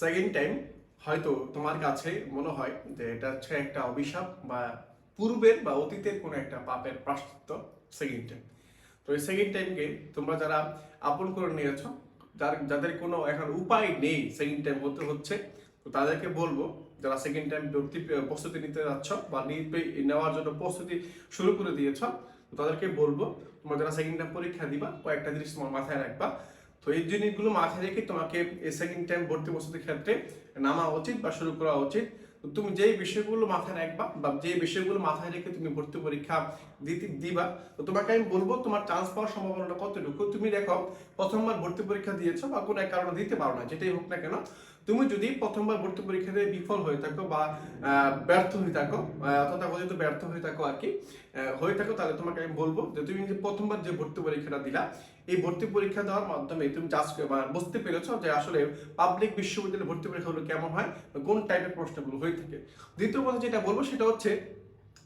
Second time হয়তো তোমার কাছে মনে হয় যে এটা হচ্ছে একটা অভিশাপ বা পূর্বের বা অতীতের কোনো একটা পাপের প্রাশ্চিত্য সেকেন্ড টাইম তো এই সেকেন্ড টাইমকে তোমরা যারা আপন করে নিয়েছ, যার, যাদের কোনো এখন উপায় নেই সেকেন্ড টাইম হতে হচ্ছে, তো তাদেরকে বলব, যারা সেকেন্ড টাইম ভর্তি প্রস্তুতি নিতে যাচ্ছ বা নেওয়ার জন্য প্রস্তুতি শুরু করে দিয়েছ, তো তাদেরকে বলব, তোমরা যারা সেকেন্ড টাইম পরীক্ষা দিবা, কয়েকটা জিনিস তোমার মাথায় রাখবা। তো এই জিনিসগুলো মাথায় রেখে তোমাকে সেকেন্ড টাইম ভর্তি প্রস্তুতির ক্ষেত্রে নামা উচিত বা শুরু করা উচিত। তুমি যেই বিষয়গুলো মাথায় রাখবা বা যে বিষয়গুলো মাথায় রেখে তুমি ভর্তি পরীক্ষা দিতে, দিবা, তো তোমাকে আমি বলব তোমার চান্স পাওয়ার সম্ভাবনাটা কতটুকু? তুমি দেখো, প্রথমবার ভর্তি পরীক্ষা দিয়েছ বা কোনো এক কারণে দিতে পারো না, যেটাই হোক না কেন, তুমি যদি প্রথমবার ভর্তি পরীক্ষা দিয়ে বিফল হয়ে থাকো বা ব্যর্থ হয়ে থাকো তথাকথিত ব্যর্থ হয়ে থাকো আর কি হয়ে থাকো, তাহলে তোমাকে আমি বলব যে তুমি যে প্রথমবার যে ভর্তি পরীক্ষাটা দিলা, এই ভর্তি পরীক্ষা দেওয়ার মাধ্যমে তুমি জাজ বুঝতে পেরেছ যে আসলে পাবলিক বিশ্ববিদ্যালয়ে ভর্তি পরীক্ষাগুলো কেমন হয় কোন টাইপের প্রশ্নগুলো হয়ে থাকে। দ্বিতীয় কথা যেটা বলব সেটা হচ্ছে,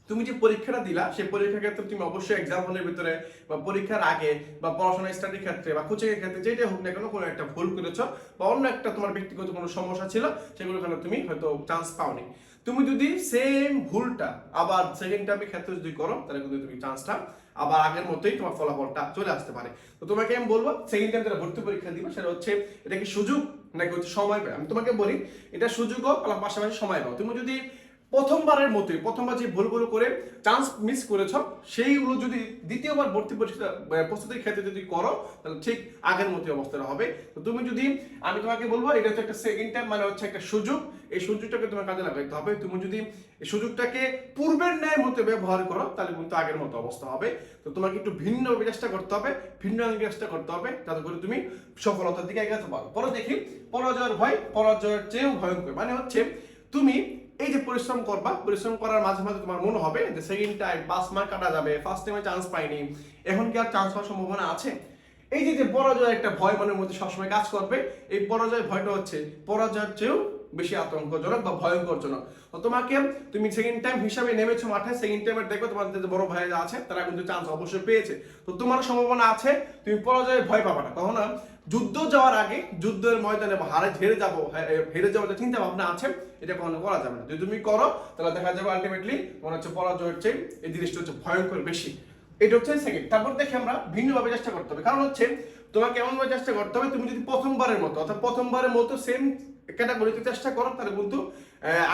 তুমি যে পরীক্ষাটা দিলা সেই পরীক্ষার ক্ষেত্রে তুমি অবশ্যই এক্সাম হলের ভিতরে বা পরীক্ষার আগে বা পড়াশোনা স্টাডির ক্ষেত্রে বা কোচিং এর ক্ষেত্রে যেটা হোক না কেন কোনো একটা ভুল করেছ বা অন্য একটা তোমার ব্যক্তিগত কোনো সমস্যা ছিল সেগুলো কেন তুমি হয়তো চান্স পাওনি। তুমি যদি সেম ভুলটা আবার সেকেন্ড টাইমের ক্ষেত্রে যদি করো, তাহলে কিন্তু তুমি চান্সটা আবার আগের মতোই তোমার ফলাফলটা চলে আসতে পারে। তো তোমাকে আমি বলব সেকেন্ড টাইম যারা ভর্তি পরীক্ষা দিবে, সেটা হচ্ছে, এটা কি সুযোগ নাকি হচ্ছে সময় পায় আমি তোমাকে বলি, এটা সুযোগও পাশাপাশি সময় পাও তুমি যদি প্রথমবারের মতোই, প্রথমবার যে ভুলগুলো করে চান্স মিস করেছ, সেইগুলো যদি দ্বিতীয়বার ভর্তি পরীক্ষা প্রস্তুতির ক্ষেত্রে যদি করো, তাহলে ঠিক আগের মতোই অবস্থাটা হবে। তো তুমি যদি, আমি তোমাকে বলব, এটা হচ্ছে একটা সেকেন্ড টাইম মানে হচ্ছে একটা সুযোগ, এই সুযোগটাকে তোমার কাজে লাগাইতে হবে। তুমি যদি এই সুযোগটাকে পূর্বের ন্যায় মতো ব্যবহার করো, তাহলে কিন্তু আগের মতো অবস্থা হবে। তো তোমাকে একটু ভিন্ন চেষ্টা করতে হবে, ভিন্ন চেষ্টা করতে হবে, যাতে করে তুমি সফলতার দিকে এগোতে পারো। পরে দেখি, পরাজয়ের ভয়, পরাজয়ের চেয়েও ভয়ঙ্কর মানে হচ্ছে তুমি এই যে পরিশ্রম করবা, পরিশ্রম করার মাঝে মাঝে তোমার মনে হবে যে সেকেন্ড টাইম পাস মার্ক কাটা যাবে ফার্স্ট টাইমে চান্স পাইনি, এখন কি আর চান্স হওয়ার সম্ভাবনা আছে? এই যে যে পরাজয় একটা ভয় মনের মধ্যে সবসময় কাজ করবে, এই পরাজয় ভয়টা হচ্ছে, পরাজয়ের চেয়েও বেশি আতঙ্কজনক বা ভয়ঙ্করজনক। তোমাকে তুমি সেকেন্ড টাইম হিসাবে নেমেছো মাঠে সেকেন্ড টাইমের দেখো তোমার যে বড় ভাই আছে, তারা কিন্তু চান্স অবশ্যই পেয়েছে। তো তোমার সম্ভাবনা আছে, তুমি পরাজয়ে ভয় পাবা না। কখনো যুদ্ধ যাওয়ার আগে যুদ্ধের ময়দানে হারে হেরে যাব হেরে যাওয়ার যে চিন্তা ভাবনা আছে, এটা কখনো করা যাবে না। যদি তুমি করো, তাহলে দেখা যাবে আলটিমেটলি মনে হচ্ছে পরাজয়ের চেয়ে এই জিনিসটা হচ্ছে ভয়ঙ্কর বেশি। এটা হচ্ছে সেকেন্ড তারপর দেখে আমরা ভিন্নভাবে চেষ্টা করতে হবে। কারণ হচ্ছে তোমাকে এমনভাবে চেষ্টা করতে হবে? তুমি যদি প্রথমবারের মতো, অর্থাৎ প্রথমবারের মতো সেম ক্যাটাগরিতে চেষ্টা করো, তাহলে কিন্তু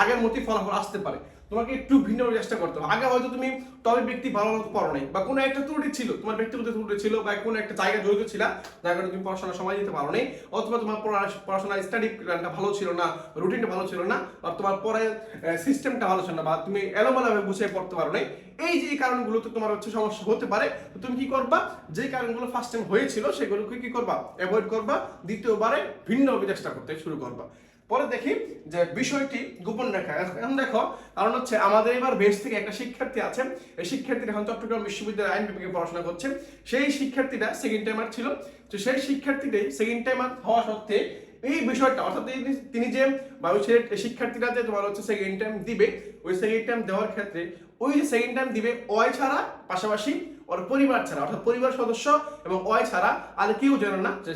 আগের মতোই ফলাফল আসতে পারে। তোমাকে একটু ভিন্নভাবে চেষ্টা করতে হবে। আগে হয়তো তুমি তবে ব্যক্তি ভালো মতো পড়ো নাই, বা কোনো একটা ত্রুটি ছিল, তোমার ব্যক্তিগত ত্রুটি ছিল, বা কোনো একটা জায়গায় জড়িত ছিল, যার কারণে তুমি পড়াশোনা সময় দিতে পারো নাই, অথবা তোমার পড়াশোনা স্টাডি প্ল্যানটা ভালো ছিল না রুটিনটা ভালো ছিল না, বা তোমার পড়ার সিস্টেমটা ভালো ছিল না, বা তুমি এলোমেলোভাবে গুছিয়ে পড়তে পারো নাই, এই যে কারণগুলোতে তোমার হচ্ছে সমস্যা হতে পারে, তো তুমি কি করবা? যে কারণগুলো ফার্স্ট টাইম হয়েছিল, সেগুলোকে কি করবা? অ্যাভয়েড করবা, দ্বিতীয়বারে ভিন্নভাবে চেষ্টা করতে শুরু করবা। পরে দেখি যে বিষয়টি গোপন রাখা। এখন দেখো, কারণ হচ্ছে আমাদের এবার বেশ থেকে একটা শিক্ষার্থী আছে। এই শিক্ষার্থীটা এখন চট্টগ্রাম বিশ্ববিদ্যালয়ের আইন বিভাগে পড়াশোনা করছে। সেই শিক্ষার্থীটা সেকেন্ড টাইমার ছিল। তো সেই শিক্ষার্থীটাই সেকেন্ড টাইমার হওয়া সত্ত্বে এই বিষয়টা, অর্থাৎ তিনি- যে বায়ুসের শিক্ষার্থীরা যে তোমার হচ্ছে সেকেন্ড টাইম দিবে, ওই সেকেন্ড টাইম দেওয়ার ক্ষেত্রে ওই যে সেকেন্ড টাইম দিবে, অয় ছাড়া পাশাপাশি ওর পরিবার ছাড়া, অর্থাৎ পরিবার সদস্য এবং অয় ছাড়া আর কেউ জানে না যে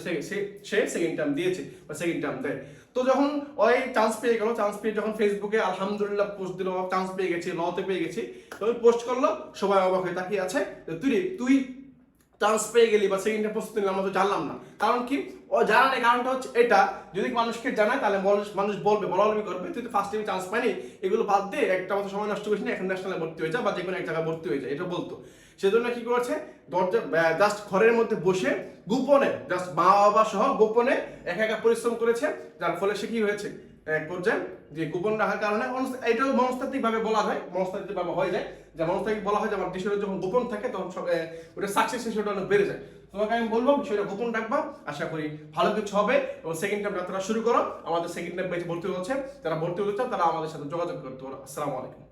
সে- সেকেন্ড টাইম দিয়েছে বা সেকেন্ড টাইম দেয়। তো যখন ওই চান্স পেয়ে গেল চান্স পেয়ে যখন ফেসবুকে আলহামদুলিল্লাহ পোস্ট দিল চান্স পেয়ে গেছি লতে পেয়ে গেছি তখন পোস্ট করল, সবাই অবাক হয়ে তাকিয়ে আছে তুই তুই চান্স পেয়ে গেলি বা সেকেন্ডে প্রস্তুতি নিলাম, আমরা তো জানলাম না। কারণ কি? ও জানা নেই কারণটা হচ্ছে এটা, যদি মানুষকে জানায়, তাহলে মানুষ বলবে, বলাবলি করবে, তুই তো ফার্স্ট টাইমে চান্স পাইনি, এগুলো বাদ দিয়ে একটা মতো সময় নষ্ট করিস না, এখন ন্যাশনালে ভর্তি হয়ে যা বা যে কোনো এক জায়গায় ভর্তি হয়ে যায় এটা বলতো। সেজন্য কি করেছে? দরজা জাস্ট ঘরের মধ্যে বসে গোপনে জাস্ট মা বাবা সহ গোপনে একা একা পরিশ্রম করেছে, যার ফলে সে কি হয়েছে? এক পর্যায়ে যে গোপন রাখার কারণে এটাও মনস্তাত্ত্বিক ভাবে বলা যায় মনস্তাত্ত্বিক ভাবে হয়ে যায়। যে মনস্তাত্ত্বিক বলা হয় যে আমার বিষয়টা যখন গোপন থাকে, তখন ওটা সাকসেস রেশিওটা অনেক বেড়ে যায়। তোমাকে আমি বলব, বিষয়টা গোপন রাখবা, আশা করি ভালো কিছু হবে এবং সেকেন্ড টাইম যাত্রা শুরু করো। আমাদের সেকেন্ড টাইম পেজ ভর্তি হচ্ছে, যারা ভর্তি হতে তারা আমাদের সাথে যোগাযোগ করতে পারো। আসসালামু আলাইকুম।